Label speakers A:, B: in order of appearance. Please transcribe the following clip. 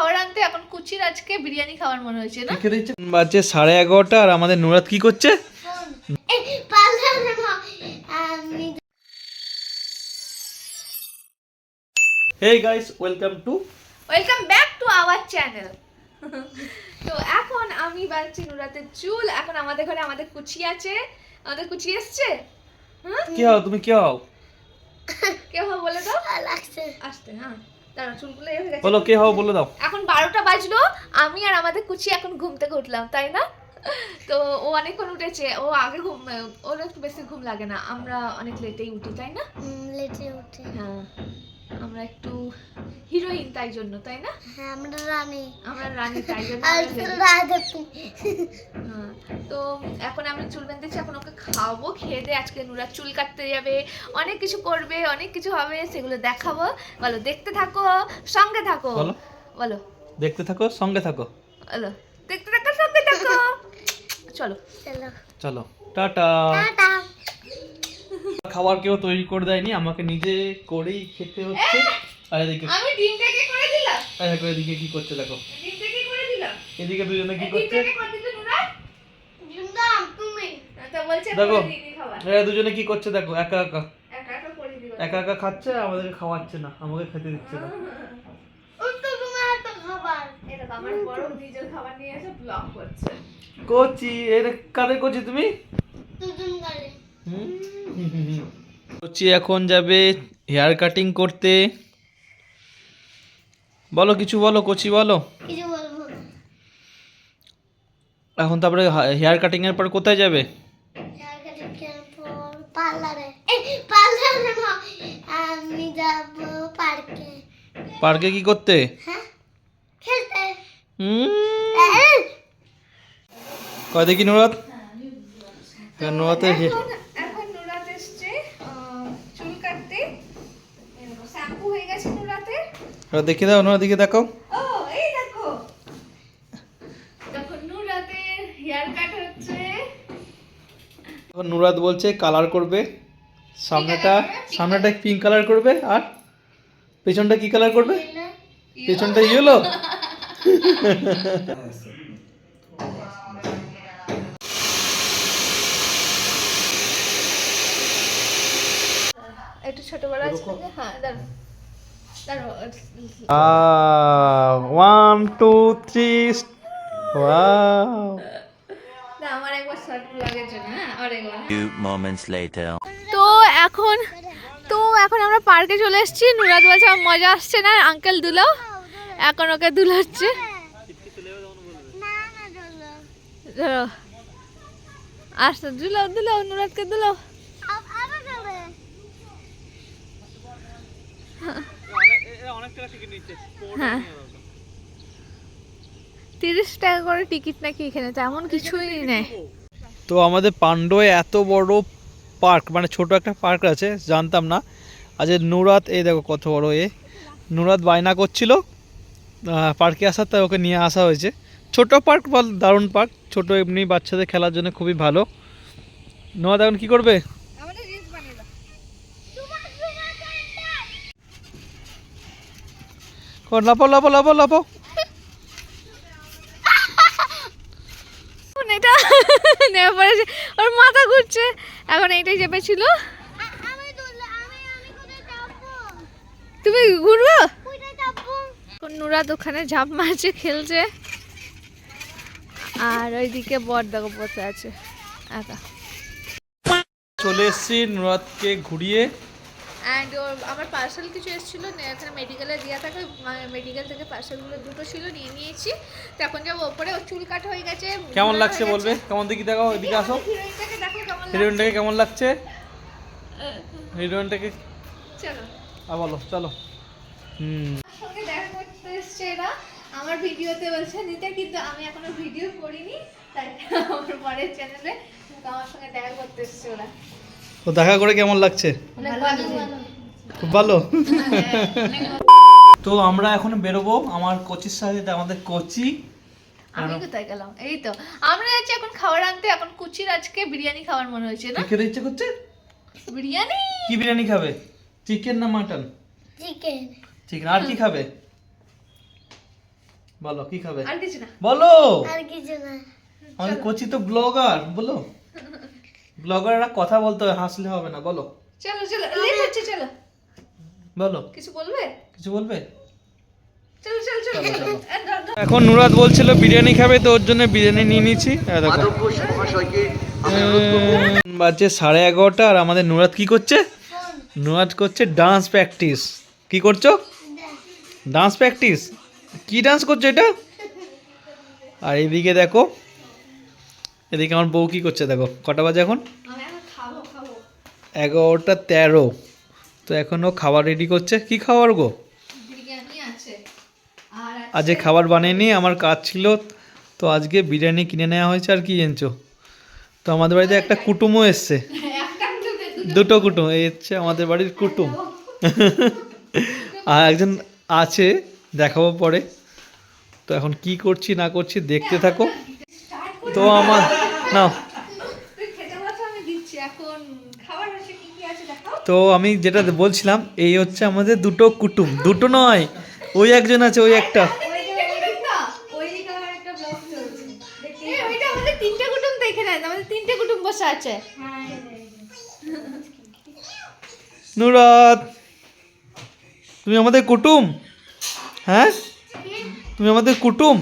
A: খাবার আনতে এখন কুচির আজকে বিরিয়ানি খাওয়ার মনে হয়েছে না?
B: খেতে ইচ্ছে বাজে সাড়ে এগারোটা আর আমাদের নুরাত কি করছে?
C: আমি
B: hey guys welcome to
A: welcome back to our channel তো এখন আমি বানছি নুরাতের চুল এখন আমাদের ঘরে আমাদের কুচি আছে। আমাদের কুচি এসছে? হ্যাঁ
B: কি হও তুমি কি হও?
A: কেউ হবে বলে দাও
C: লাগছে।
A: আসতে হ্যাঁ।
B: বলো কে হও বলে দাও।
A: এখন বারোটা বাজলো আমি আর আমাদের কুচি এখন ঘুম থেকে উঠলাম তাই না? তো ও অনেকক্ষণ উঠেছে ও আগে ঘুম ওর একটু বেশি ঘুম লাগে না আমরা অনেক লেটেই উঠি তাই না?
C: লেটে উঠি।
A: হ্যাঁ। আমরা একটু হিরোইন তাই জন্য তাই না?
C: হ্যাঁ আমরা রানী।
A: আমরা রানী তাই জন্য আমরা হ্যাঁ, তো এখন আমি চুল বেঁধেছি এখন ওকে খাওয়াবো খেয়ে দিয়ে আজকে নুরা চুল কাটতে যাবে। অনেক কিছু করবে অনেক কিছু হবে সেগুলো দেখাবো। বলো দেখতে থাকো সঙ্গে থাকো।
B: বলো।
A: বলো।
B: দেখতে থাকো সঙ্গে থাকো।
A: বলো দেখতে থাকো সঙ্গে থাকো। চলো।
C: চলো।
B: চলো টাটা।
C: টাটা।
B: খাবার কেউ তৈরি করে দেয়নি আমাকে নিজে করেই খেতে হচ্ছে। আর এদিকে
A: আমি ডিমটাকে করে দিলাম।
B: আর দেখো এদিকে কি করছে দেখো।
A: ডিমটাকে করে দিলাম।
B: এদিকে দুজনে কি করছে?
A: বলছে
B: দেখো। এরা দুজনে কি করছে দেখো একা একা।
A: একা একা করে দিবা
B: একা একা খাচ্ছে আমাদেরকে খাওয়াচ্ছে না আমাকে খেতে দিচ্ছে না।
C: ওই তো তোমার তো খাবার।
A: এটা তো আমার বড় নিজের খাবার নিয়ে এসে ব্লগ করছে।
B: কোচি এর কাদের কোচি তুমি?
C: দুজন
B: কোচি এখন যাবে হেয়ার কাটিং করতে। বলো কিছু বলো কোচি বলো। এখন তারপরে হেয়ার কাটিং এর পর কোথায় যাবে?
C: পার্কে।
B: কি করতে?
C: হ্যাঁ
B: কয় দেখি নুরাত? নুরাতের হে-
A: এখন এখন নুরাত এসছে আহ, চুল কাটতে শ্যাম্পু হয়ে গেছে নুরাতে
B: এবার দেখে দাও নুরা দিকে দেখো। নুরাত বলছে কালার করবে। সামনেটা সামনেটা পিঙ্ক কালার করবে আর পেছনটা কি কালার করবে? পেছনটা ইয়েলো
A: একটু ছোট বড় আছে হ্যাঁ
B: ওয়ান টু থ্রি ওয়াও
A: না আমার একবার শর্ট ব্লগের জন্য হ্যাঁ
D: moments
A: তো এখন তো এখন আমরা পার্কে চলে এসেছি নুরাদ বলছে মজা আসছে না আঙ্কেল দুলাও এখন ওকে দুলাচ্ছে।
C: না না চলো
A: ধরো আসতো দুলাও দুলাও নুরাদকে দুলাও
C: আবার যাবে
A: হ্যাঁ। তিরিশ টাকা করে টিকিট নাকি এখানে? তেমন কিছুই নেই।
B: তো আমাদের পাণ্ডয়ে এত বড় পার্ক মানে ছোট একটা পার্ক আছে জানতাম না। আজ নুরাত এই দেখো কত বড় এ। নুরাত বায়না করছিল পার্কে আসার তাই ওকে নিয়ে আসা হয়েছে। ছোট পার্ক বল দারুণ পার্ক ছোট এমনি বাচ্চাদের খেলার জন্য খুবই ভালো। নুরাত এখন কী করবে
A: আমাদের রিলস বানিয়ে দাও
B: ও, লাফো লাফো লাফো
A: এখন এটা পড়েছে। ওর মাথা ঘুরছে। এখন এইটাই চেপেছিল। তুমি ঘুরবো? নুরাত ওখানে ঝাঁপ মারছে খেলছে। আর ওইদিকে বর দেখো বসে আছে। একা।
B: চলে এসেছি নুরাতকে ঘুরিয়ে।
A: অ্যান্ড ওর আমার পার্সেল কিছু এসেছিল এখানে মেডিকেলে দেওয়া থাকে মেডিকেল থেকে পার্সেলগুলো দুটো ছিল নিয়ে নিয়েছি। তো এখন যাব ওপরে ওর চুল কাটা হয়ে গেছে
B: কেমন লাগছে বলবে? কেমন দেখি দেখো এদিকে আসো।
A: হিরোইনটাকে দেখো কেমন লাগছে।
B: হিরোইনটাকে কেমন লাগছে? হিরোইনটাকে
A: চলো।
B: বলো চলো। হুম।
A: আমার সঙ্গে দেখা করতে এসছে এরা। আমার ভিডিওতে বলছে নিতে কিন্তু আমি এখনও ভিডিও করিনি। তাই আমার পরের চ্যানেলে আমার সঙ্গে দেখা করতে এসছে ওরা।
B: তো দেখা করে কেমন লাগছে? খুব ভালো। তো আমরা এখন বেরোবো আমার কোচির সাথে আমাদের কোচি।
A: আমি কোথায় গেলাম? এই তো আমরা যাচ্ছি এখন খাবার আনতে এখন কুচির আজকে বিরিয়ানি খাওয়ার মনে হয়েছে না?
B: খেতে ইচ্ছে করছে?
A: বিরিয়ানি?
B: কি বিরিয়ানি খাবে? চিকেন না মাটন?
C: চিকেন।
B: চিকেন আর কি খাবে? বলো কি খাবে?
A: আর কিছু না।
B: বলো।
C: আর কিছু না।
B: আমাদের কোচি তো ব্লগার বলো। ব্লগাররা কথা বলতে হয় হাসলে হবে না বলো।
A: চলো চলো লেট হচ্ছে চলো।
B: বলো।
A: কিছু বলবে?
B: কিছু বলবে। এখন নুরাত বলছিল বিরিয়ানি খাবে তো ওর জন্য বিরিয়ানি নিয়ে নিচ্ছি। এই দেখো। বাজে সাড়ে এগারোটা আর আমাদের নুরাত কি করছে? নুরাত করছে ডান্স প্র্যাকটিস কি করছ? ডান্স প্র্যাকটিস কি ডান্স করছ এটা? আর এদিকে দেখো এদিকে আমার বউ কি করছে দেখো কটা বাজে এখন? এগারোটা তেরো। তো এখনও খাবার রেডি করছে। কি খাবার গো? আজকে খাবার বানিয়ে আমার কাজ ছিল। তো আজকে বিরিয়ানি কিনে নেওয়া হয়েছে আর কি এনেছো তো আমাদের বাড়িতে একটা কুটুমও এসছে।
A: দুটো
B: কুটুম এই হচ্ছে আমাদের বাড়ির কুটুম। আর একজন আছে দেখাবো পরে। তো এখন কি করছি না করছি দেখতে থাকো। তো আমার না
A: তুই খেতে বলছো আমি দিচ্ছি এখন খাবার আছে কি কি আছে দেখাও
B: তো আমি যেটা বলছিলাম, এই হচ্ছে আমাদের দুটো কুটুম। দুটো নয়, ওই একজন আছে, ওই একটা। নুরাত তুমি আমাদের কুটুম? হ্যাঁ? তুমি আমাদের কুটুম?